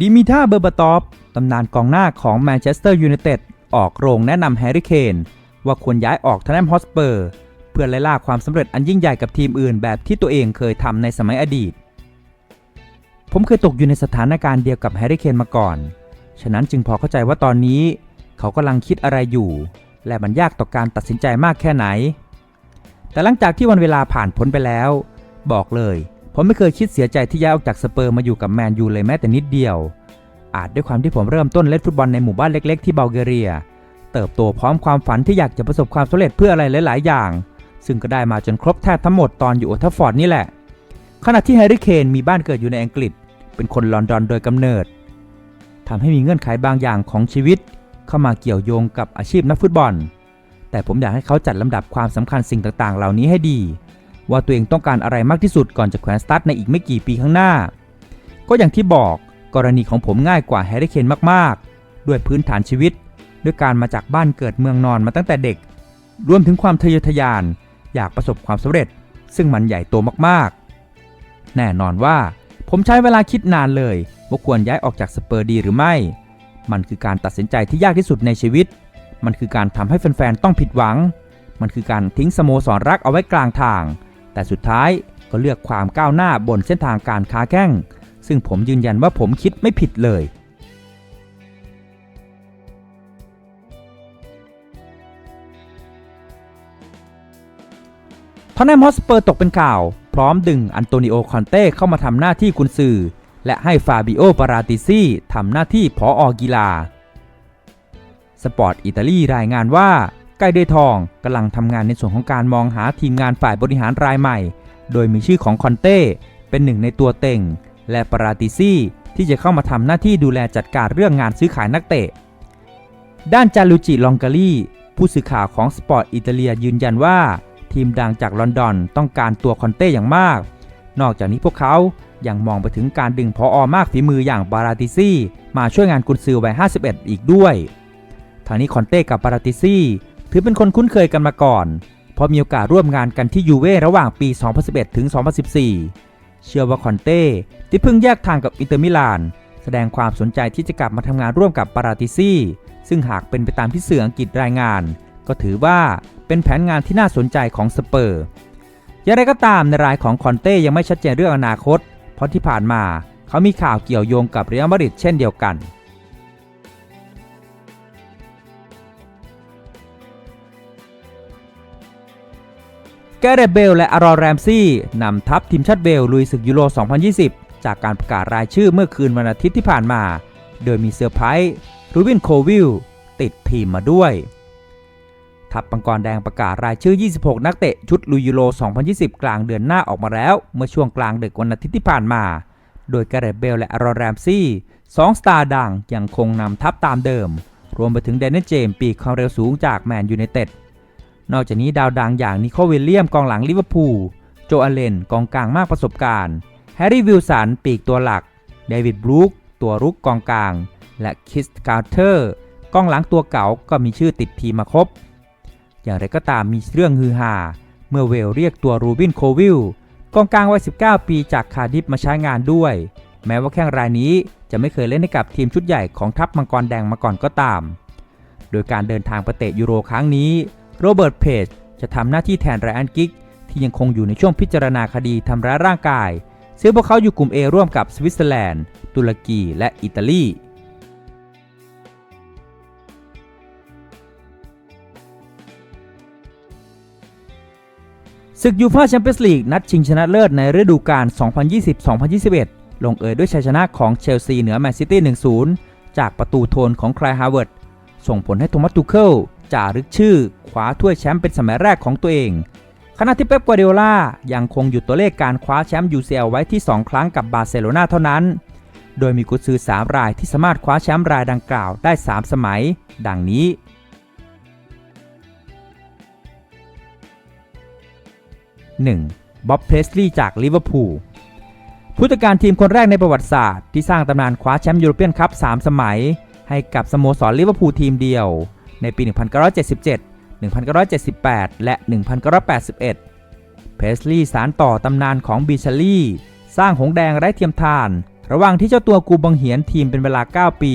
ดิมิท่าเบอร์บาตอฟตำนานกองหน้าของแมนเชสเตอร์ยูไนเต็ดออกโรงแนะนำแฮร์รี่เคนว่าควรย้ายออกทนแนมฮอสเปอร์ เพื่อไล่ล่าความสำเร็จอันยิ่งใหญ่กับทีมอื่นแบบที่ตัวเองเคยทำในสมัยอดีต ผมเคยตกอยู่ในสถานการณ์เดียวกับแฮร์รี่เคนมาก่อน ฉะนั้นจึงพอเข้าใจว่าตอนนี้ เขากำลังคิดอะไรอยู่ และมันยากต่อการตัดสินใจมากแค่ไหน แต่หลังจากที่วันเวลาผ่านพ้นไปแล้ว บอกเลย ผมไม่เคยคิดเสียใจที่ย้ายออกจากสเปอร์มาอยู่กับแมนยูเลยแม้แต่นิดเดียว อาจด้วยความที่ผมเริ่มต้นเล่นฟุตบอลในหมู่บ้านเล็ก ๆ ที่บัลแกเรีย เติบโตพร้อมความฝันที่อยากจะประสบความสำเร็จเพื่ออะไรหลาย ๆ อย่าง ซึ่งก็ได้มาจนครบแทบทั้งหมดตอนอยู่โอทัฟฟอร์ดนี่แหละ ขณะที่แฮร์รี่เคนมีบ้านเกิดอยู่ในอังกฤษ เป็นคนลอนดอนโดยกำเนิดทำให้มีเงื่อนไขบางอย่างของชีวิต เข้ามาเกี่ยวโยงกับอาชีพนักฟุตบอล แต่ผมอยากให้เขาจัดลำดับความสำคัญสิ่งต่าง ๆ เหล่านี้ให้ดี ว่าตัวเองต้องการอะไรมากที่สุดก่อนจะแขวนสตาร์ทในอีกไม่กี่ปีข้างหน้า ก็อย่างที่บอกกรณีของผมง่ายกว่าแฮร์รี่เคนมากๆ ด้วยพื้นฐานชีวิต ด้วยการมาจากบ้านเกิดเมืองนอนมาตั้งแต่เด็ก รวมถึงความทะเยอทะยาน อยากประสบความสำเร็จ ซึ่งมันใหญ่โตมากๆ แน่นอนว่าผมใช้เวลาคิดนานเลยว่าควรย้ายออกจากสเปอร์ดีหรือไม่ มันคือการตัดสินใจที่ยากที่สุดในชีวิต มันคือการทำให้แฟนๆต้องผิดหวัง มันคือการทิ้งสโมสรรักเอาไว้กลางทาง แต่สุดท้ายก็เลือกความก้าวหน้าบนเส้นทางการค้าแข้ง ซึ่งผมยืนยันว่าผมคิดไม่ผิดเลย ทอนแนมฮอสเปอร์ตกเป็นข่าว พร้อมดึงอันโตนิโอ คอนเต้เข้ามาทำหน้าที่กุนซือ และให้ฟาบิโอ ปาราติซี่ทำหน้าที่ผออกีฬา สปอร์ตอิตาลีรายงานว่า ไก่เดทองกำลังทำงานในส่วนของการมองหาทีมงานฝ่ายบริหารรายใหม่ โดยมีชื่อของคอนเต้เป็นหนึ่งในตัวเต็ง และปาราติซี่ที่จะเข้ามาทำหน้าที่ดูแลจัดการเรื่องงานซื้อขายนักเตะ ด้านจาลูจิลองกาลีผู้สื่อข่าวของสปอร์ตอิตาเลียยืนยันว่า ทีมดังจากลอนดอนต้องการตัวคอนเต้อย่างมาก นอกจากนี้พวกเขายังมองไปถึงการดึงพออมากฝีมืออย่างบาราติซี่มาช่วยงานกุนซือวัย51 อีกด้วย ทางนี้คอนเต้กับบาราติซี่ ถือเป็นคนคุ้นเคยกันมาก่อน เพราะมีโอกาสร่วมงานกันที่ยูเว่ระหว่างปี 2011 ถึง 2014 เชื่อว่าคอนเต้ที่เพิ่งแยกทางกับอินเตอร์มิลาน แสดงความสนใจที่จะกลับมาทำงานร่วมกับบาราติซี่ซึ่งหากเป็นไปตามที่สื่ออังกฤษรายงาน ก็ถือว่าเป็นแผนงานที่น่าสนใจของสเปอร์ อย่างไรก็ตามในรายของคอนเต้ยังไม่ชัดเจนเรื่องอนาคต เพราะที่ผ่านมาเขามีข่าวเกี่ยวโยงกับเรอัลมาดริดเช่นเดียวกัน แกเรตเบลและอารอนแรมซี่นำทัพทีมชาติเวลลุยศึกยูโร 2020 จากการประกาศรายชื่อเมื่อคืนวันอาทิตย์ที่ผ่านมา โดยมีเซอร์ไพรส์รูบินโควิลติดทีมมาด้วย ทัพปังกรแดงประกาศรายชื่อ 26 นักเตะชุดลุยยูโร 2020 กลางเดือนหน้าออกมาแล้ว เมื่อช่วงกลางดึกวันอาทิตย์ที่ผ่านมา โดยแกเรตเบลและอารอนแรมซี่สองสตาร์ดังยังคงนำทัพตามเดิม รวมไปถึงเดนนิสเจมส์ปีกความเร็วสูงจากแมนยูไนเต็ด นอกจากนี้ดาวดังอย่างนิโคลวิลเลียมกองหลังลิเวอร์พูล โจอาเลนกองกลางมากประสบการณ์ แฮร์รี่วิลสันปีกตัวหลัก เดวิดบรูคตัวรุกกองกลาง และคิสการ์เทอร์กองหลังตัวเก่าก็มีชื่อติดทีมมาครบ อย่างไรก็ตามมีเรื่องฮือฮาเมื่อเวลเรียกตัวรูบินโควิลกองกลางวัย 19 ปีจากคาร์ดิฟมาใช้งานด้วย แม้ว่าแข้งรายนี้จะไม่เคยเล่นให้กับทีมชุดใหญ่ของทัพมังกรแดงมาก่อนก็ตาม โดยการเดินทางไปเตะยูโรครั้งนี้ โรเบิร์ตเพจจะทำหน้าที่แทนไรอันกิกที่ยังคงอยู่ในช่วงพิจารณาคดีทำร้ายร่างกาย ซึ่งพวกเขาอยู่กลุ่ม A ร่วมกับสวิตเซอร์แลนด์ ตุรกี และอิตาลี ศึกยูฟ่าแชมเปี้ยนส์ลีกนัดชิงชนะเลิศในฤดูกาล 2020-2021 ลงเอยด้วยชัยชนะของเชลซีเหนือแมนซิตี้ 1-0 จากประตูโทนของคลายฮาวเวิร์ด ส่งผลให้โทมัสตูเคิล จารึกชื่อคว้าถ้วยแชมป์เป็นสมัยแรกของตัวเอง ขณะที่เป๊ปกัวเดโอล่ายังคงหยุดตัวเลขการคว้าแชมป์ UCL ไว้ที่ 2 ครั้งกับบาร์เซโลนาเท่านั้น โดยมีกุซือ3รายที่สามารถคว้าแชมป์รายดังกล่าวได้ 3 สมัย ดังนี้ 1. บ๊อบเพลสลีย์จากลิเวอร์พูลผู้จัดการทีมคนแรกในประวัติศาสตร์ที่สร้างตำนานคว้าแชมป์ยูโรเปียนคัพ3สมัย ให้กับสโมสรลิเวอร์พูลทีมเดียว ในปี 1977 1978 และ 1981 เพสลีย์สารต่อตำนานของบีชาลีสร้างหงแดงไร้เทียมทาน ระหว่างที่เจ้าตัวกูบังเหียนทีมเป็นเวลา 9 ปี